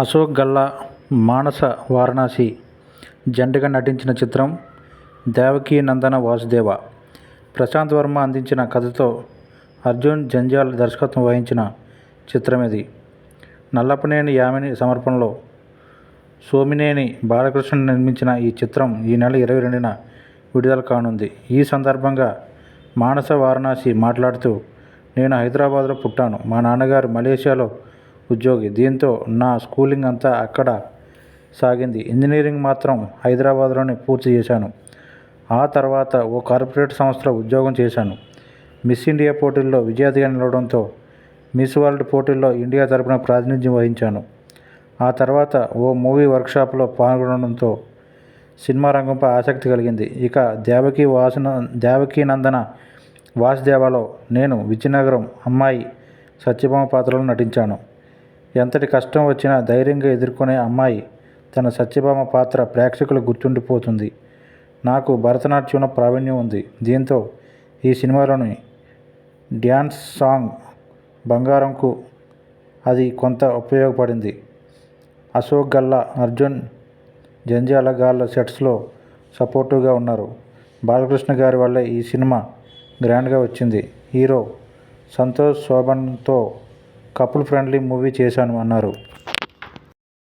అశోక్ గల్లా మానస వారణాసి జంటగా నటించిన చిత్రం దేవకీ నందన వాసుదేవ ప్రశాంత్ వర్మ అందించిన కథతో అర్జున్ జంజాల్ దర్శకత్వం వహించిన చిత్రం ఇది నల్లపనేని యామిని సమర్పణలో సోమినేని బాలకృష్ణ నిర్మించిన ఈ చిత్రం ఈ నెల ఇరవై రెండున విడుదల కానుంది. ఈ సందర్భంగా మానస వారణాసి మాట్లాడుతూ నేను హైదరాబాద్లో పుట్టాను. మా నాన్నగారు మలేషియాలో ఉద్యోగి. దీంతో నా స్కూలింగ్ అంతా అక్కడ సాగింది. ఇంజనీరింగ్ మాత్రం హైదరాబాద్లోనే పూర్తి చేశాను. ఆ తర్వాత ఓ కార్పొరేట్ సంస్థలో ఉద్యోగం చేశాను. మిస్ ఇండియా పోటీల్లో విజేతగా నిలవడంతో మిస్ వరల్డ్ పోటీల్లో ఇండియా తరపున ప్రాతినిధ్యం వహించాను. ఆ తర్వాత ఓ మూవీ వర్క్షాప్లో పాల్గొనడంతో సినిమా రంగంపై ఆసక్తి కలిగింది. ఇక దేవకి వాసన దేవకీ నందన వాసుదేవలో నేను విజయనగరం అమ్మాయి సత్యభామ పాత్రలో నటించాను. ఎంతటి కష్టం వచ్చినా ధైర్యంగా ఎదుర్కొనే అమ్మాయి తన సత్యభామ పాత్ర ప్రేక్షకులు గుర్తుండిపోతుంది. నాకు భరతనాట్యంలో ప్రావీణ్యం ఉంది. దీంతో ఈ సినిమాలోని డ్యాన్స్ సాంగ్ బంగారంకు అది కొంత ఉపయోగపడింది. అశోక్ గల్లా అర్జున్ జంజాల గాళ్ళ సెట్స్లో సపోర్టివ్గా ఉన్నారు. బాలకృష్ణ గారి వల్లే ఈ సినిమా గ్రాండ్గా వచ్చింది. హీరో సంతోష్ శోభన్తో కపుల్ ఫ్రెండ్లీ మూవీ చేశాను అన్నారు.